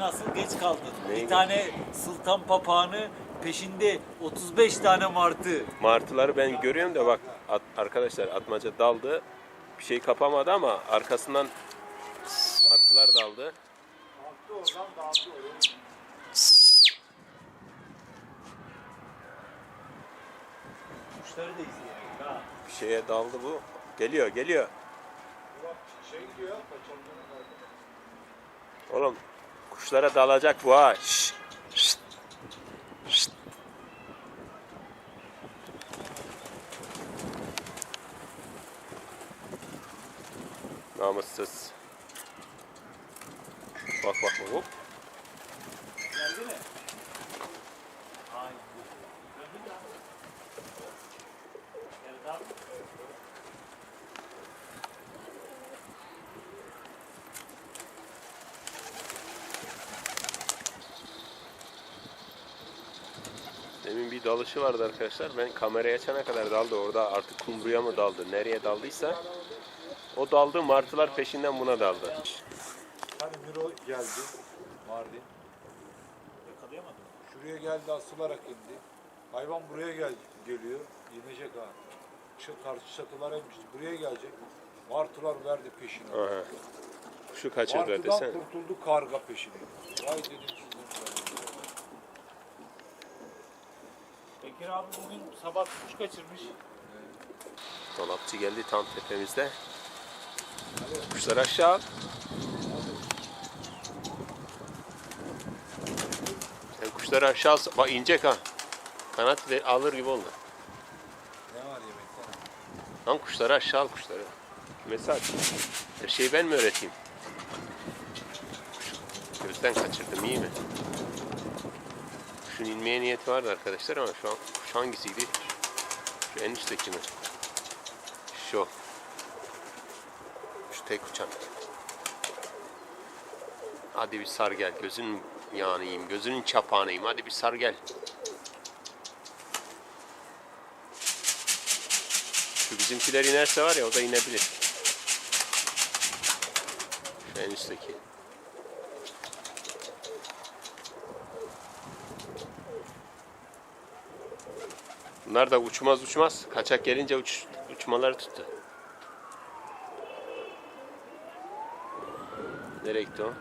bugün asıl geç kaldın. Neyi? Bir tane sultan papağanı peşinde 35 tane martı. Martıları ben görüyorum da bak at- arkadaşlar atmaca daldı. Bir şey kapamadı ama arkasından martılar daldı. Kalktı oradan oraya. Kuşları da izleyelim ha. Bir şeye daldı bu. Geliyor geliyor. Bak şey gidiyor. Oğlum kuşlara dalacak bu ha. Şşt, şşt, şşt. Namussuz. Bak bak. Hop. Geldi mi? Aynen. Döndü mü abi? Geldi abi. Demin bir dalışı vardı arkadaşlar. Ben kameraya açana kadar daldı. Orada artık kumruya mı daldı? Nereye daldıysa. O daldı. Martılar peşinden buna daldı. Hani Miro geldi. Mardin. Yakalayamadım. Şuraya geldi asılarak indi. Hayvan buraya gel geliyor. İnecek ha. Şu karşı çatılara inmişti. Buraya gelecek. Martılar verdi peşine. Aha. Kuşu kaçırdı Martıdan desene. kurtuldu karga peşine. Vay dedim Bekir abi bugün sabah kuş kaçırmış. Dolapçı geldi tam tepemizde. Kuşlar aşağı. Sen kuşları aşağı al- bak inecek ha. Kanat ve alır gibi oldu. Ne var yemekte? Lan kuşları aşağı al kuşları. Kümesi aç. Her şeyi ben mi öğreteyim? Gözden kaçırdım iyi mi? Kuşun inmeye niyeti vardı arkadaşlar ama şu an kuş hangisiydi? Şu en üstteki mi? Şu. Şu tek uçan. Hadi bir sar gel. Gözünün yağını Gözünün çapağını yiyeyim. Hadi bir sar gel. Şu bizimkiler inerse var ya o da inebilir. Şu en üstteki. Bunlar da uçmaz uçmaz. Kaçak gelince uç, uçmaları tuttu. Nereye gitti o?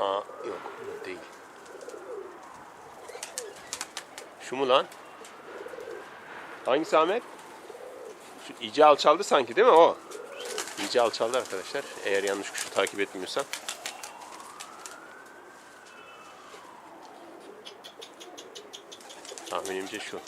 Aa yok değil. Şu mu lan? Hangisi Ahmet? Şu iyice alçaldı sanki değil mi o? İyice alçaldı arkadaşlar. Eğer yanlış kuşu takip etmiyorsam. Tahminimce şu.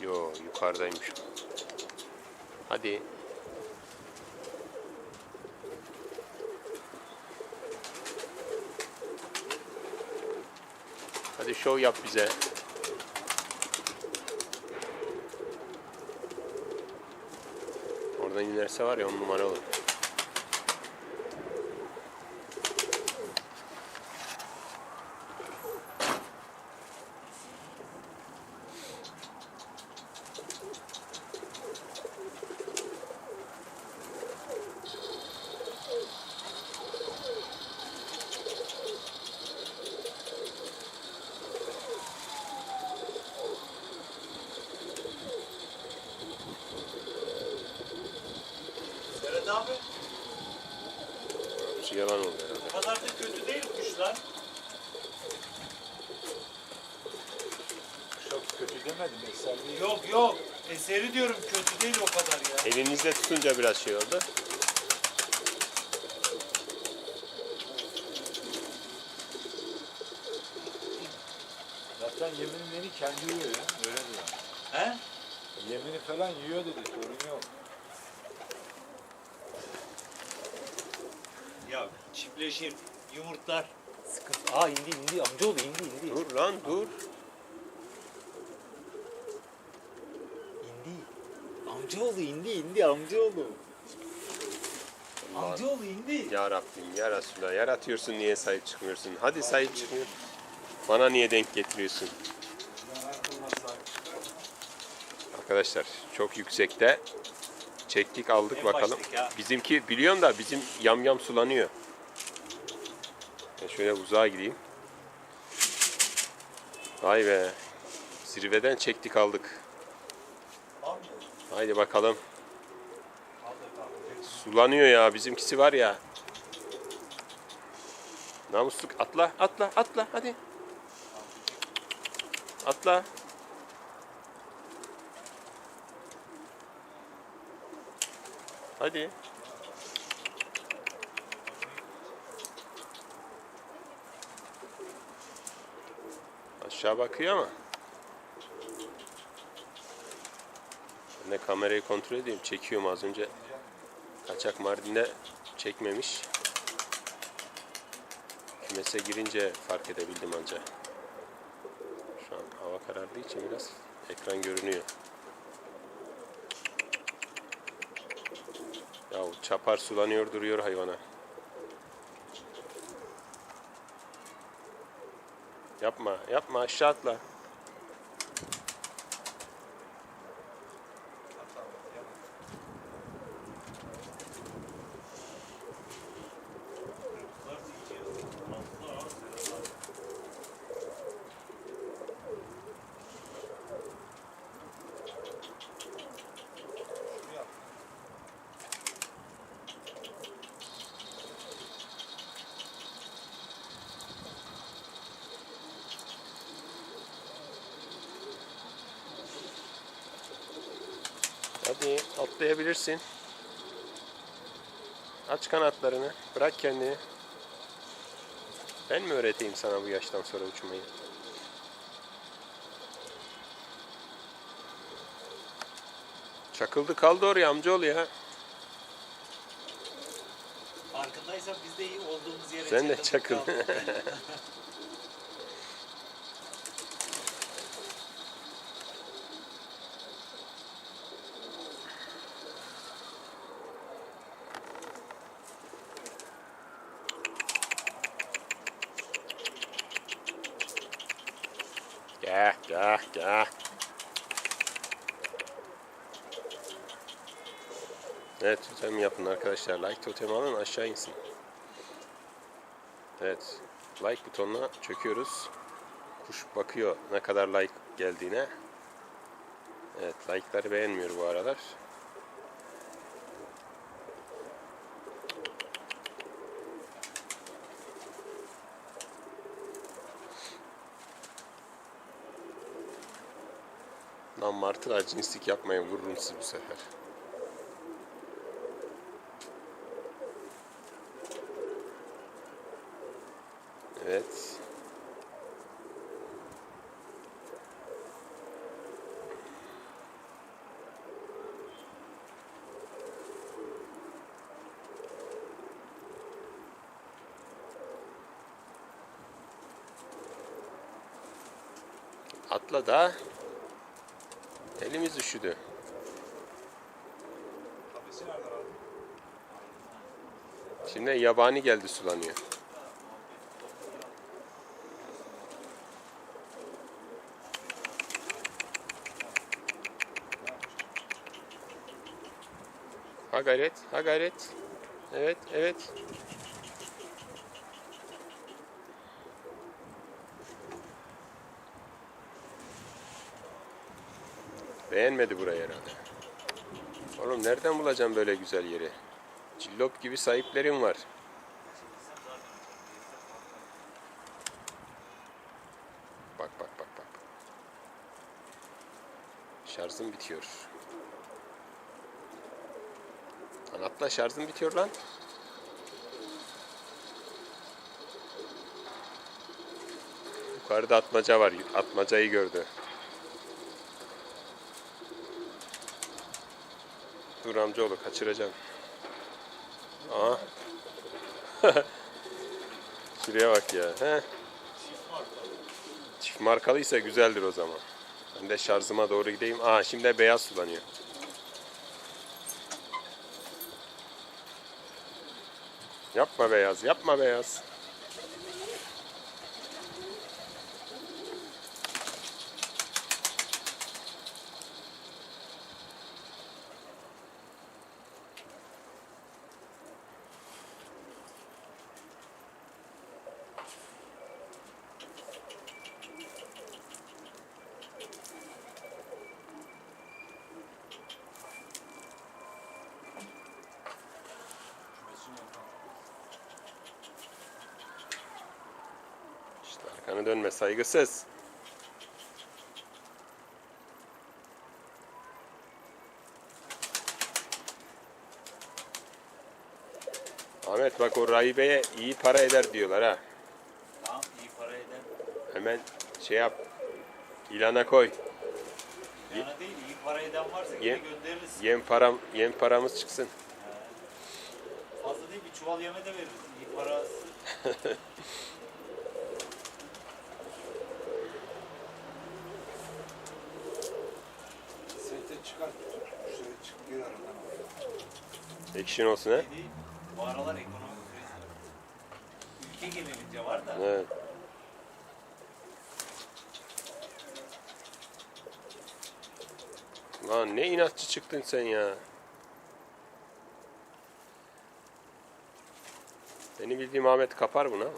Yo yukarıdaymış. Hadi. Hadi şov yap bize. Oradan inerse var ya on numara olur. Serhat abi Şu yalan oldu herhalde. o kadar da kötü değil kuşlar. Çok kötü demedim. Eserliği Yok yok. Eseri diyorum kötü değil o kadar ya. Elinizde tutunca biraz şey oldu. Zaten yeminini kendi yiyor ya. Öyle diyor. He? Yemini falan yiyor dedi. Sorun yok. Ya çiftleşir, yumurtlar. Sıkıntı. Aa indi indi amcaoğlu indi indi. Dur lan dur. İndi. Amcaoğlu indi indi amcaoğlu. Amcaoğlu indi. Ya Rabbim ya Resulallah yaratıyorsun niye sahip çıkmıyorsun? Hadi sahip çıkmıyor. Bana niye denk getiriyorsun? Arkadaşlar çok yüksekte Çektik aldık En bakalım. baştaki ha. Bizimki biliyorsun da bizim yam yam sulanıyor. Şöyle uzağa gideyim. Vay be. Zirveden çektik aldık. Haydi bakalım. Sulanıyor ya bizimkisi var ya. Namusluk atla atla atla hadi. Atla. Hadi. Aşağı bakıyor ama. Ben de kamerayı kontrol edeyim. Çekiyorum az önce. Kaçak Mardin'de çekmemiş. Kümese girince fark edebildim anca. Şu an hava karardığı için biraz ekran görünüyor. Ya çapar sulanıyor duruyor hayvana. Yapma, yapma aşağı atla. Hadi atlayabilirsin. Aç kanatlarını. Bırak kendini. Ben mi öğreteyim sana bu yaştan sonra uçmayı? Çakıldı kaldı oraya amcaoğlu ya. Farkındaysan biz de iyi olduğumuz yere Sen de çakıl. kaldık. Gel gel gel. Evet totem yapın arkadaşlar. Like totemi alın aşağı insin. Evet. Like butonuna çöküyoruz. Kuş bakıyor ne kadar like geldiğine. Evet like'ları beğenmiyor bu aralar. Lan martılar cinslik yapmayın vururum sizi bu sefer. Evet. Atla da. Elimiz üşüdü. Şimdi yabani geldi sulanıyor. Gayret, ha gayret. Evet, evet. Beğenmedi burayı herhalde. Oğlum nereden bulacağım böyle güzel yeri? Cillop gibi sahiplerim var. Bak bak bak bak. Şarjım bitiyor. Atla şarjım bitiyor lan. Yukarıda atmaca var. Atmacayı gördü. Dur amcaoğlu kaçıracağım. Aa. Şuraya bak ya. He. Çift markalıysa güzeldir o zaman. Ben de şarjıma doğru gideyim. Aa şimdi beyaz sulanıyor. Yapma beyaz, yapma beyaz. Arkanı dönme saygısız. Ahmet bak o rahibeye iyi para eder diyorlar ha. Tamam iyi para eder. Hemen şey yap. İlana koy. Yana değil iyi para eden varsa Ye- yine göndeririz. Yem param yem paramız çıksın. Fazla değil bir çuval yeme de veririz. İyi parası. Action olsun ha. Bu aralar ekonomik kriz var. Ülke genelince var da. Evet. Lan ne inatçı çıktın sen ya. Beni bildiğim Ahmet kapar bunu ama.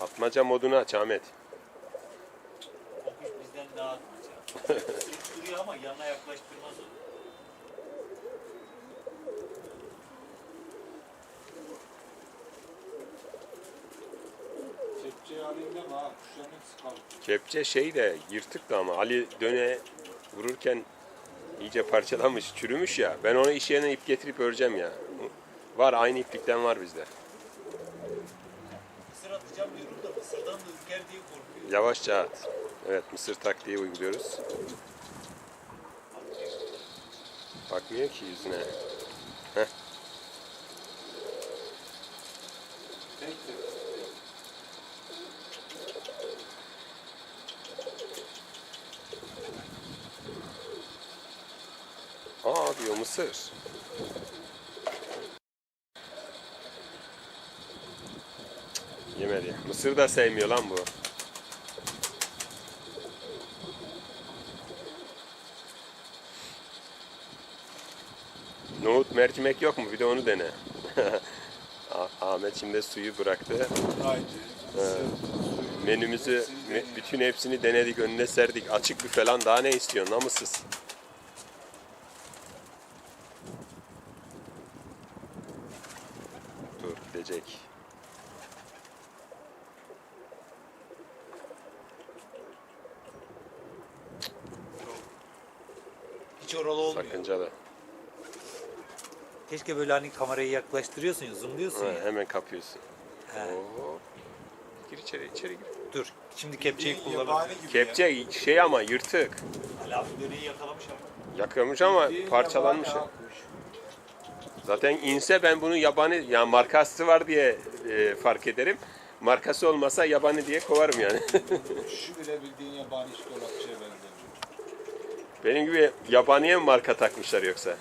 Atmaca modunu aç Ahmet. Bizden daha atmaca. Ama yanına yaklaştırmaz o. Kepçeyi alayım deme ha. Kuşların hepsi kaldı. Kepçe şey de yırtık da ama Ali döne vururken iyice parçalamış, çürümüş ya. Ben onu iş yerine ip getirip öreceğim ya. Var aynı iplikten var bizde. Mısır atacağım diyorum da mısırdan da ürker diye korkuyor. Yavaşça at. Evet mısır taktiği uyguluyoruz. Bakmıyor ki yüzüne. Tek. Aa diyor mısır. Yemedi. Mısır da sevmiyor lan bu. Mercimek yok mu? Bir de onu dene. Ah- Ahmet şimdi suyu bıraktı. Haydi. Menümüzü me- bütün hepsini denedik, önüne serdik. Açık büfe falan daha ne istiyorsun namussuz. Dur gidecek. Hiç oralı olmuyor. Sakıncalı. Keşke böyle hani kamerayı yaklaştırıyorsun ya, zoomluyorsun ya. hemen kapıyorsun. He. Oo. Gir içeri, içeri gir. Dur. Şimdi kepçeyi kullanalım. Kepçe şey ama yırtık. Ali abi döneyi yakalamış ama. Yakıyormuş ama Bildiğin parçalanmış. Zaten inse ben bunu yabani, yani markası var diye e, fark ederim. Markası olmasa yabani diye kovarım yani. Şu bile bildiğin yabani hiç dolapçıya benzemiyor. Benim gibi yabaniye mi marka takmışlar yoksa?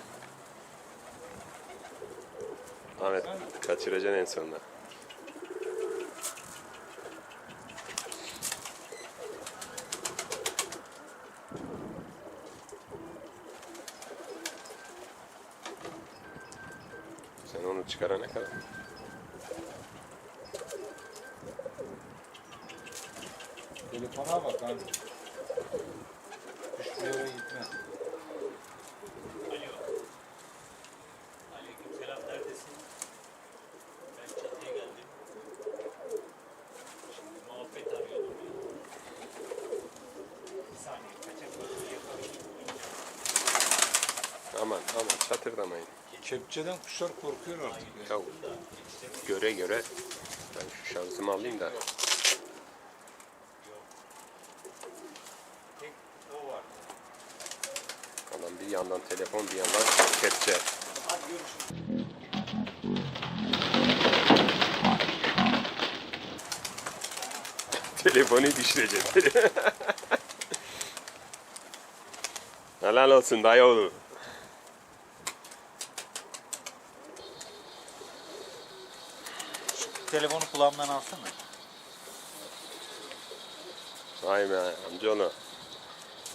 Ahmet kaçıracaksın en sonunda. Sen onu çıkarana kadar. Telefona bak abi. Kuş bir yere gitmez. Alo. Aleyküm selam neredesin? Ben çatıya geldim. Şimdi muhabbet arıyordum ya. Bir saniye kaçak bakımı yapalım. Aman aman çatırdamayın. Kepçeden kuşlar korkuyor artık. ya. Ya göre göre ben şu şarjımı alayım da. Adam bir yandan telefon bir yandan kepçe. Hadi görüşürüz. Telefonu düşürecek. Helal olsun dayı oğlu. Telefonu kulağımdan alsana. Vay be amcaoğlu.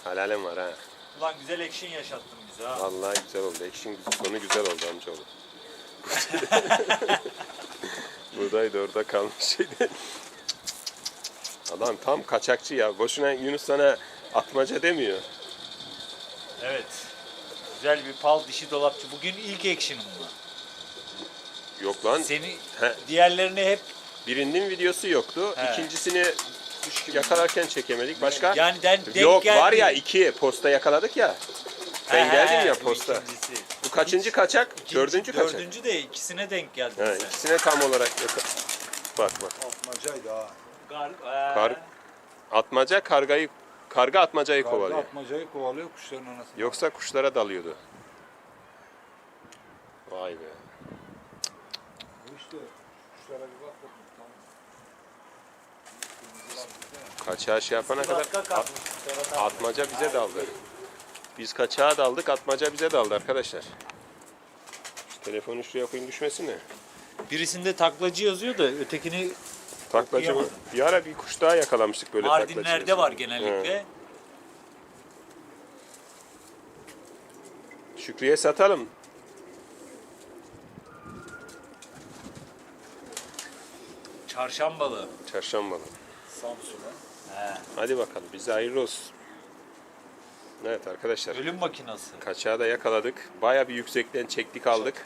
Helalim var ha. Ulan güzel action yaşattın bize ha. Vallahi güzel oldu. Ekşin sonu güzel oldu amcaoğlu. Buradaydı orada kalmış şeydi. Adam tam kaçakçı ya. Boşuna Yunus sana atmaca demiyor. Evet. Güzel bir pal dişi dolapçı. Bugün ilk action'ım bu. Yok lan. Seni He. diğerlerini hep Birinin videosu yoktu. He. İkincisini yakalarken çekemedik. Başka? yani den, denk Yok var geldi. ya iki posta yakaladık ya. Ben He, geldim he, ya bu posta. ikincisi. Bu kaçıncı kaçak? İkinci- dördüncü kaçak. Dördüncü de ikisine denk geldi. He, sen. ikisine tam olarak yaka- Bak bak. Atmacaydı ha. Gar, Kar- Atmaca kargayı karga atmacayı Karga kovalıyor. atmacayı kovalıyor kuşların anasını. Yoksa kuşlara dalıyordu. Vay be. Bu işte kuşlara bir bak bakayım. Tamam. Kaçağı şey yapana kadar at- atmaca bize daldı. Biz kaçağa daldık, atmaca bize daldı arkadaşlar. Şu telefonu şuraya koyayım düşmesin de. Birisinde taklacı yazıyor da ötekini Taklacı mı? Bir ara bir kuş daha yakalamıştık böyle taklacı. Mardinler'de var genellikle. He. Şükrü'ye satalım. Çarşambalı. Çarşambalı. Samsun'a. He. Hadi bakalım bize hayırlı olsun. Evet arkadaşlar. Ölüm makinası. Kaçağı da yakaladık. Baya bir yüksekten çektik aldık.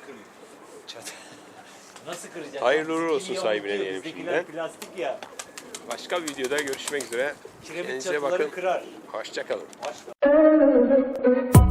Çat- Nasıl kıracak? Hayırlı uğurlu olsun sahibine unutuyor, diyelim bizdekiler şimdiden. plastik ya. Başka bir videoda görüşmek üzere. Kiremit Kendinize çatıları bakın. kırar. Hoşçakalın. Başka-